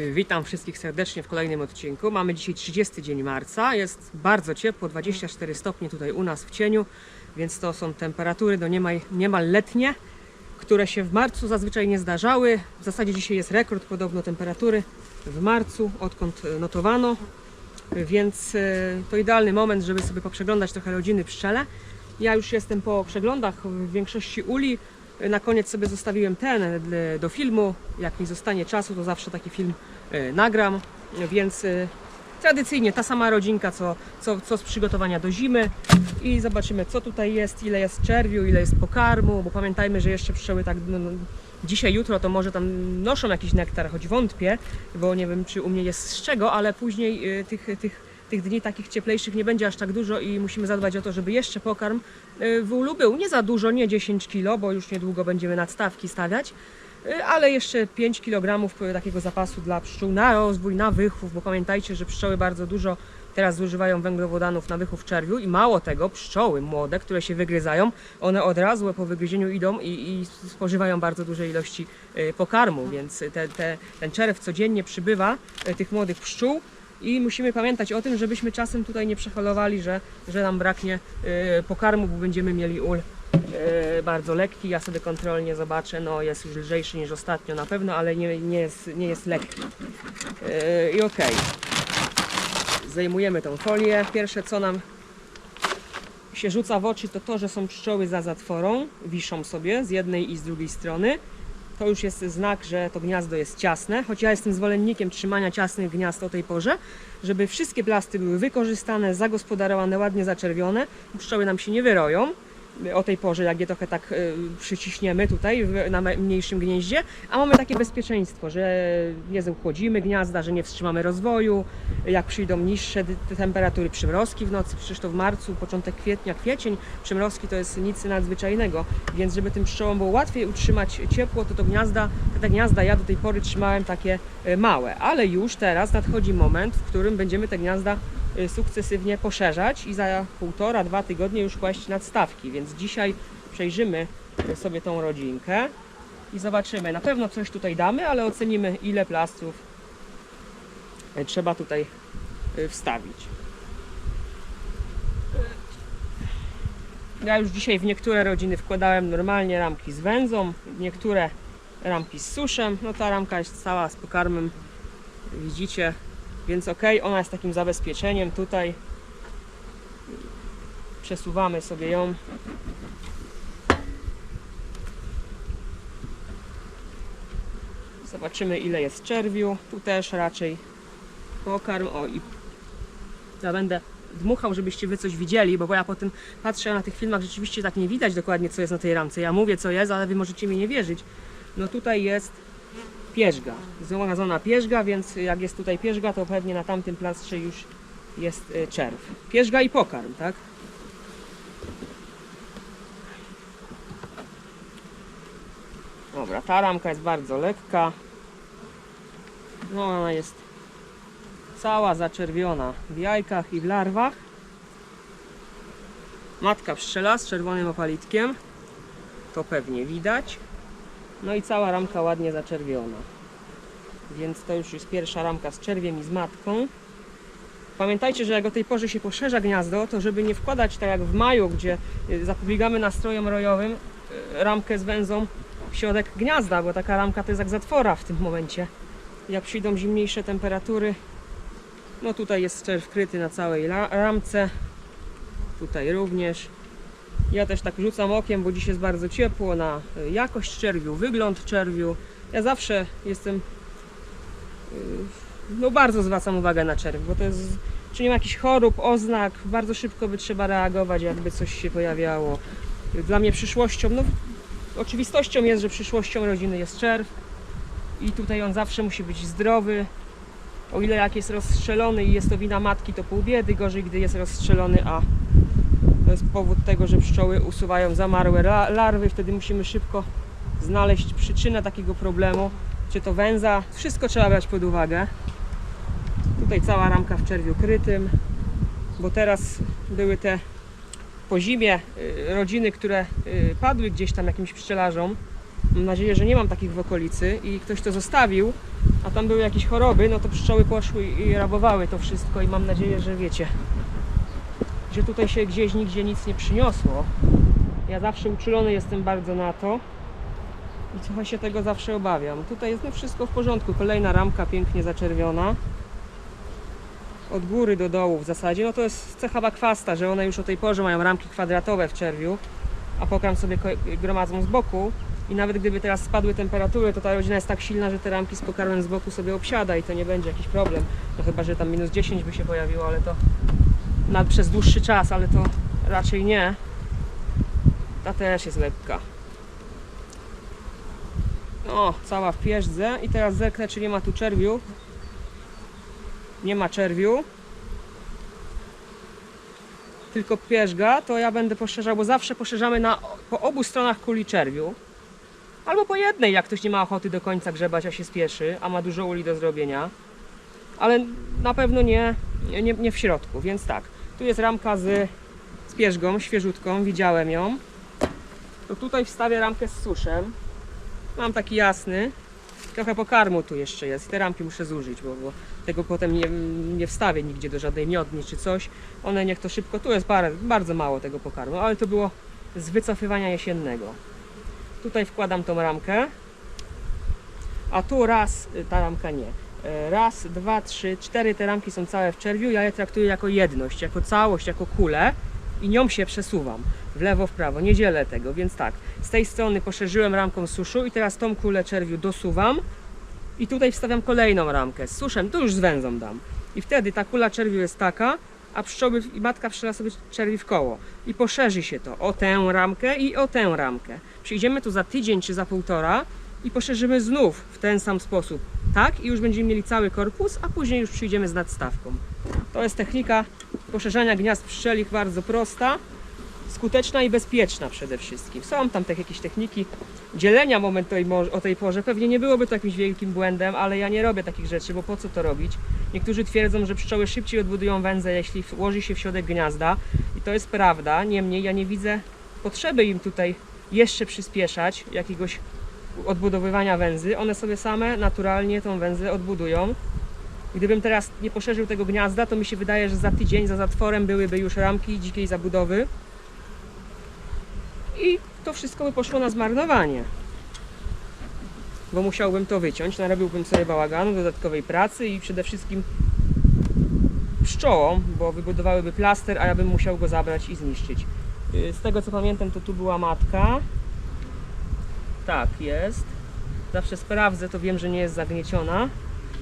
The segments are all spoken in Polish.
Witam wszystkich serdecznie w kolejnym odcinku. Mamy dzisiaj 30 dzień marca. Jest bardzo ciepło, 24 stopnie tutaj u nas w cieniu, więc to są temperatury no niemal, niemal letnie, które się w marcu zazwyczaj nie zdarzały. W zasadzie dzisiaj jest rekord podobno temperatury w marcu, odkąd e, notowano, więc e, to idealny moment, żeby sobie poprzeglądać trochę rodziny pszczele. Ja już jestem po przeglądach w większości uli. Na koniec sobie zostawiłem ten e, do filmu. Jak mi zostanie czasu, to zawsze taki film e, nagram. Więc e, tradycyjnie ta sama rodzinka, co, co, co z przygotowania do zimy. I zobaczymy, co tutaj jest, ile jest czerwiu, ile jest pokarmu, bo pamiętajmy, że jeszcze pszczoły tak no, no, dzisiaj, jutro to może tam noszą jakiś nektar, choć wątpię, bo nie wiem, czy u mnie jest z czego, ale później tych, tych tych dni takich cieplejszych nie będzie aż tak dużo i musimy zadbać o to, żeby jeszcze pokarm y, w ulu był. Nie za dużo, nie 10 kg, bo już niedługo będziemy nadstawki stawiać, y, ale jeszcze 5 kg takiego zapasu dla pszczół. Na rozwój, na wychów, bo pamiętajcie, że pszczoły bardzo dużo teraz zużywają węglowodanów na wychów czerwiu i mało tego, pszczoły młode, które się wygryzają, one od razu po wygryzieniu idą i, i spożywają bardzo duże ilości y, pokarmu, więc te, te, ten czerw codziennie przybywa tych młodych pszczół i musimy pamiętać o tym, żebyśmy czasem tutaj nie przeholowali, że, że nam braknie e, pokarmu, bo będziemy mieli ul e, bardzo lekki. Ja sobie kontrolnie zobaczę, no jest już lżejszy niż ostatnio na pewno, ale nie, nie, jest, nie jest lekki. E, I okej. Zdejmujemy tą folię. Pierwsze co nam się rzuca w oczy to to, że są pszczoły za zatworą, wiszą sobie z jednej i z drugiej strony. To już jest znak, że to gniazdo jest ciasne, choć ja jestem zwolennikiem trzymania ciasnych gniazd o tej porze, żeby wszystkie plasty były wykorzystane, zagospodarowane, ładnie zaczerwione. Pszczoły nam się nie wyroją o tej porze, jak je trochę tak y, przyciśniemy tutaj na mniejszym gnieździe, a mamy takie bezpieczeństwo, że nie zachłodzimy gniazda, że nie wstrzymamy rozwoju, jak przyjdą niższe temperatury, przymrozki w nocy, przecież to w marcu, początek kwietnia, kwiecień, przymrozki to jest nic nadzwyczajnego, więc żeby tym pszczołom było łatwiej utrzymać ciepło, to to gniazda, te gniazda ja do tej pory trzymałem takie y, małe, ale już teraz nadchodzi moment, w którym będziemy te gniazda sukcesywnie poszerzać i za półtora, dwa tygodnie już kłaść nadstawki, więc dzisiaj przejrzymy y, sobie tą rodzinkę i zobaczymy. Na pewno coś tutaj damy, ale ocenimy ile plastrów y, trzeba tutaj y, wstawić. Ja już dzisiaj w niektóre rodziny wkładałem normalnie ramki z węzą, w niektóre ramki z suszem. No ta ramka jest cała z pokarmem, widzicie, więc ok, ona jest takim zabezpieczeniem tutaj. Przesuwamy sobie ją. Zobaczymy ile jest czerwiu. Tu też raczej pokarm. O i ja będę dmuchał, żebyście wy coś widzieli, bo ja potem patrzę na tych filmach, rzeczywiście tak nie widać dokładnie co jest na tej ramce. Ja mówię co jest, ale wy możecie mi nie wierzyć. No tutaj jest pierzga, złamazona pierzga, więc jak jest tutaj pierzga, to pewnie na tamtym plastrze już jest y, czerw. Pierzga i pokarm, tak? Dobra, ta ramka jest bardzo lekka. No ona jest cała zaczerwiona w jajkach i w larwach. Matka pszczela z czerwonym opalitkiem. To pewnie widać. No i cała ramka ładnie zaczerwiona. Więc to już jest pierwsza ramka z czerwiem i z matką. Pamiętajcie, że jak o tej porze się poszerza gniazdo, to żeby nie wkładać tak jak w maju, gdzie y, zapobiegamy nastrojom rojowym, y, ramkę z węzą w środek gniazda, bo taka ramka to jest jak zatwora w tym momencie. Jak przyjdą zimniejsze temperatury, no tutaj jest czerw kryty na całej ramce. Tutaj również. Ja też tak rzucam okiem, bo dziś jest bardzo ciepło na y, jakość czerwiu, wygląd czerwiu. Ja zawsze jestem, y, no bardzo zwracam uwagę na czerw, bo to jest, czy nie ma jakichś chorób, oznak, bardzo szybko by trzeba reagować, jakby coś się pojawiało. Dla mnie przyszłością, no oczywistością jest, że przyszłością rodziny jest czerw i tutaj on zawsze musi być zdrowy, o ile jak jest rozstrzelony i jest to wina matki, to pół biedy, gorzej gdy jest rozstrzelony, a jest powód tego, że pszczoły usuwają zamarłe la- larwy, wtedy musimy szybko znaleźć przyczynę takiego problemu, czy to węza, wszystko trzeba brać pod uwagę. Tutaj cała ramka w czerwiu krytym, bo teraz były te po zimie y, rodziny, które y, padły gdzieś tam jakimś pszczelarzom. Mam nadzieję, że nie mam takich w okolicy. I ktoś to zostawił, a tam były jakieś choroby, no to pszczoły poszły i rabowały to wszystko i mam nadzieję, że wiecie, że tutaj się gdzieś nigdzie nic nie przyniosło. Ja zawsze uczulony jestem bardzo na to i trochę się tego zawsze obawiam. Tutaj jest no wszystko w porządku. Kolejna ramka pięknie zaczerwiona. Od góry do dołu w zasadzie. No to jest cecha bakwasta, że one już o tej porze mają ramki kwadratowe w czerwiu, a pokarm sobie gromadzą z boku. I nawet gdyby teraz spadły temperatury, to ta rodzina jest tak silna, że te ramki z pokarmem z boku sobie obsiada i to nie będzie jakiś problem. No chyba, że tam minus 10 by się pojawiło, ale to nad przez dłuższy czas, ale to raczej nie. Ta też jest lekka. O, cała w pierzdze. I teraz zerknę, czy nie ma tu czerwiu. Nie ma czerwiu. Tylko pierzga, to ja będę poszerzał, bo zawsze poszerzamy na, po obu stronach kuli czerwiu. Albo po jednej, jak ktoś nie ma ochoty do końca grzebać, a się spieszy, a ma dużo uli do zrobienia. Ale na pewno nie, nie, nie w środku, więc tak. Tu jest ramka z, z pierzgą, świeżutką, widziałem ją. To tutaj wstawię ramkę z suszem. Mam taki jasny. Trochę pokarmu tu jeszcze jest. Te ramki muszę zużyć, bo, bo tego potem nie, nie wstawię nigdzie do żadnej miodni czy coś. One niech to szybko. Tu jest bardzo mało tego pokarmu, ale to było z wycofywania jesiennego. Tutaj wkładam tą ramkę. A tu raz, y, ta ramka nie. Raz, dwa, trzy, cztery te ramki są całe w czerwiu. Ja je traktuję jako jedność, jako całość, jako kulę i nią się przesuwam w lewo, w prawo. Nie dzielę tego, więc tak. Z tej strony poszerzyłem ramką suszu i teraz tą kulę czerwiu dosuwam i tutaj wstawiam kolejną ramkę z suszem. Tu już z węzą dam. I wtedy ta kula czerwiu jest taka, a pszczoły i matka strzela sobie czerwi w koło. I poszerzy się to o tę ramkę i o tę ramkę. Przyjdziemy tu za tydzień czy za półtora i poszerzymy znów w ten sam sposób. Tak? I już będziemy mieli cały korpus, a później już przyjdziemy z nadstawką. To jest technika poszerzania gniazd pszczelich bardzo prosta, skuteczna i bezpieczna przede wszystkim. Są tam te jakieś techniki dzielenia moment o tej porze. Pewnie nie byłoby to jakimś wielkim błędem, ale ja nie robię takich rzeczy, bo po co to robić? Niektórzy twierdzą, że pszczoły szybciej odbudują węzę, jeśli włoży się w środek gniazda. I to jest prawda. Niemniej ja nie widzę potrzeby im tutaj jeszcze przyspieszać jakiegoś odbudowywania węzy. One sobie same naturalnie tą węzę odbudują. Gdybym teraz nie poszerzył tego gniazda, to mi się wydaje, że za tydzień za zatworem byłyby już ramki dzikiej zabudowy. I to wszystko by poszło na zmarnowanie. Bo musiałbym to wyciąć, narobiłbym sobie bałaganu, dodatkowej pracy i przede wszystkim pszczołom, bo wybudowałyby plaster, a ja bym musiał go zabrać i zniszczyć. Yy, Z tego co pamiętam, to tu była matka. Tak, jest. Zawsze sprawdzę, to wiem, że nie jest zagnieciona.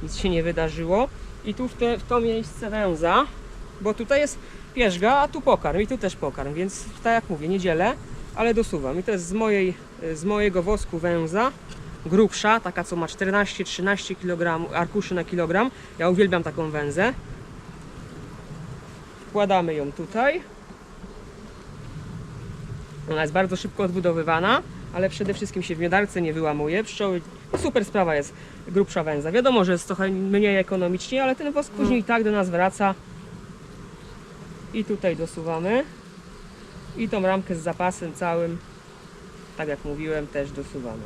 Nic się nie wydarzyło. I tu w, te, w to miejsce węza, bo tutaj jest pierzga, a tu pokarm i tu też pokarm, więc tak jak mówię, nie dzielę, ale dosuwam. I to jest z, mojej, z mojego wosku węza, grubsza, taka co ma 14-13 kg arkuszy na kilogram. Ja uwielbiam taką węzę. Wkładamy ją tutaj. Ona jest bardzo szybko odbudowywana, ale przede wszystkim się w miodarce nie wyłamuje. Pszczoły, super sprawa jest grubsza węza. Wiadomo, że jest trochę mniej ekonomicznie, ale ten wosk później i tak do nas wraca. I tutaj dosuwamy. I tą ramkę z zapasem całym, tak jak mówiłem, też dosuwamy.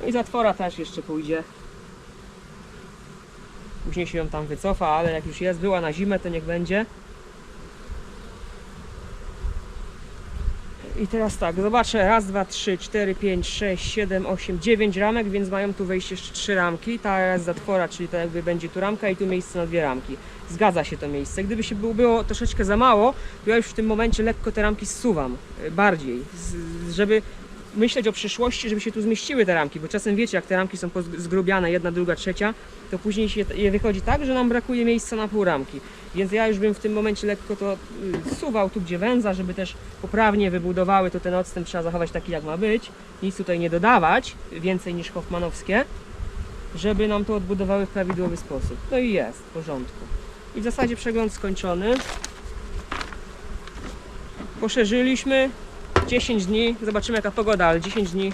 No i zatwora też jeszcze pójdzie. Później się ją tam wycofa, ale jak już jest, była na zimę, to niech będzie. I teraz tak, zobaczę, raz, dwa, trzy, cztery, pięć, sześć, siedem, osiem, dziewięć ramek, więc mają tu wejść jeszcze trzy ramki. Ta jest zatwora, czyli to jakby będzie tu ramka i tu miejsce na dwie ramki. Zgadza się to miejsce. Gdyby się było, było troszeczkę za mało, to ja już w tym momencie lekko te ramki zsuwam y, bardziej, żeby myśleć o przyszłości, żeby się tu zmieściły te ramki, bo czasem wiecie, jak te ramki są zgrubiane, jedna, druga, trzecia, to później się je wychodzi tak, że nam brakuje miejsca na pół ramki. Więc ja już bym w tym momencie lekko to y, zsuwał tu, gdzie węza, żeby też poprawnie wybudowały, to ten odstęp trzeba zachować taki, jak ma być. Nic tutaj nie dodawać, więcej niż hoffmanowskie, żeby nam to odbudowały w prawidłowy sposób. No i jest, w porządku. I w zasadzie przegląd skończony. Poszerzyliśmy 10 dni, zobaczymy jaka pogoda, ale 10 dni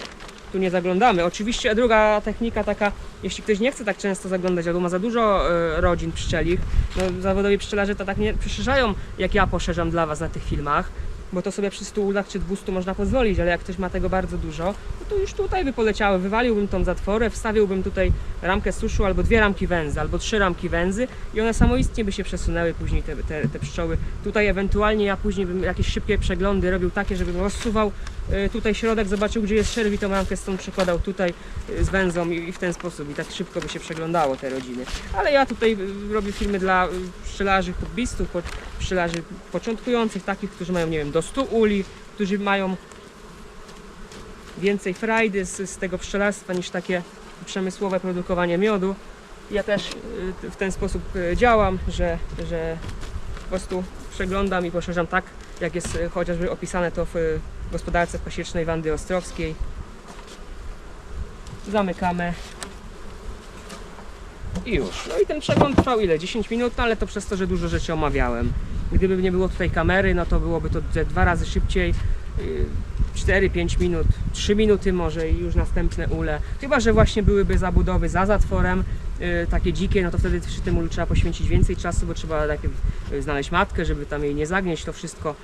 tu nie zaglądamy. Oczywiście druga technika taka, jeśli ktoś nie chce tak często zaglądać albo ma za dużo e, rodzin pszczelich, no, zawodowi pszczelarze to tak nie poszerzają jak ja poszerzam dla Was na tych filmach, bo to sobie przy 100 ulach czy 200 można pozwolić, ale jak ktoś ma tego bardzo dużo, no to już tutaj by poleciały. Wywaliłbym tą zatworę, wstawiłbym tutaj ramkę suszu albo dwie ramki węzy, albo trzy ramki węzy i one samoistnie by się przesunęły później te, te, te pszczoły. Tutaj ewentualnie ja później bym jakieś szybkie przeglądy robił takie, żebym rozsuwał y, tutaj środek, zobaczył gdzie jest szerw i tą ramkę stąd przekładał tutaj y, z węzą i, w ten sposób i tak szybko by się przeglądało te rodziny. Ale ja tutaj y, robię filmy dla pszczelarzy hobbystów, pszczelarzy początkujących, takich, którzy mają, nie wiem, do 100 uli, którzy mają więcej frajdy z, z tego pszczelarstwa niż takie przemysłowe produkowanie miodu. Ja też y, w ten sposób y, działam, że, że po prostu przeglądam i poszerzam tak, jak jest y, chociażby opisane to w gospodarce pasiecznej Wandy Ostrowskiej. Zamykamy. I już. No i ten przegląd trwał ile? 10 minut, no ale to przez to, że dużo rzeczy omawiałem. Gdyby nie było tutaj kamery, no to byłoby to dwa razy szybciej. Yy, 4-5 minut, 3 minuty może i już następne ule. Chyba, że właśnie byłyby zabudowy za zatworem, yy, takie dzikie, no to wtedy przy tym ulu trzeba poświęcić więcej czasu, bo trzeba najpierw yy, znaleźć matkę, żeby tam jej nie zagnieść, to wszystko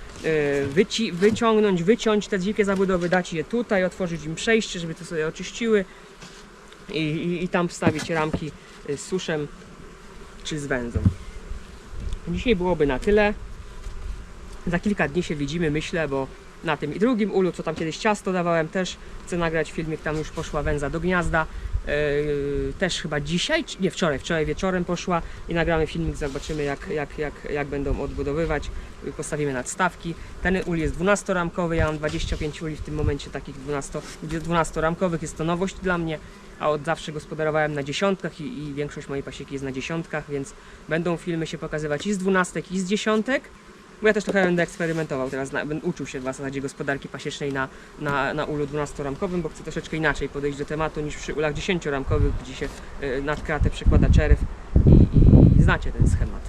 wyci- wyciągnąć, wyciąć te dzikie zabudowy, dać je tutaj, otworzyć im przejście, żeby to sobie oczyściły i, i, i tam wstawić ramki y, z suszem czy z węzą. Dzisiaj byłoby na tyle. Za kilka dni się widzimy, myślę, bo na tym i drugim ulu, co tam kiedyś ciasto dawałem, też chcę nagrać filmik, tam już poszła węza do gniazda. Yy, też chyba dzisiaj, nie wczoraj, wczoraj wieczorem poszła i nagramy filmik, zobaczymy jak, jak, jak, jak będą odbudowywać, postawimy nadstawki. Ten ul jest 12-ramkowy, ja mam 25 uli w tym momencie takich 12, 12-ramkowych, jest to nowość dla mnie, a od zawsze gospodarowałem na dziesiątkach i, i większość mojej pasieki jest na dziesiątkach, więc będą filmy się pokazywać i z dwunastek i z dziesiątek. Bo ja też trochę będę eksperymentował teraz, na, będę uczył się w zasadzie gospodarki pasiecznej na, na, na ulu 12-ramkowym, bo chcę troszeczkę inaczej podejść do tematu niż przy ulach 10-ramkowych, gdzie się y, nad kratę przekłada czerw i, i znacie ten schemat.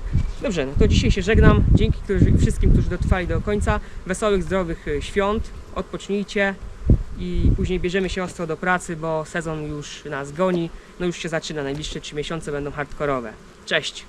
Dobrze, no to dzisiaj się żegnam. Dzięki którzy, wszystkim, którzy dotrwali do końca. Wesołych, zdrowych y, świąt. Odpocznijcie i później bierzemy się ostro do pracy, bo sezon już nas goni. No już się zaczyna, najbliższe 3 miesiące będą hardkorowe. Cześć!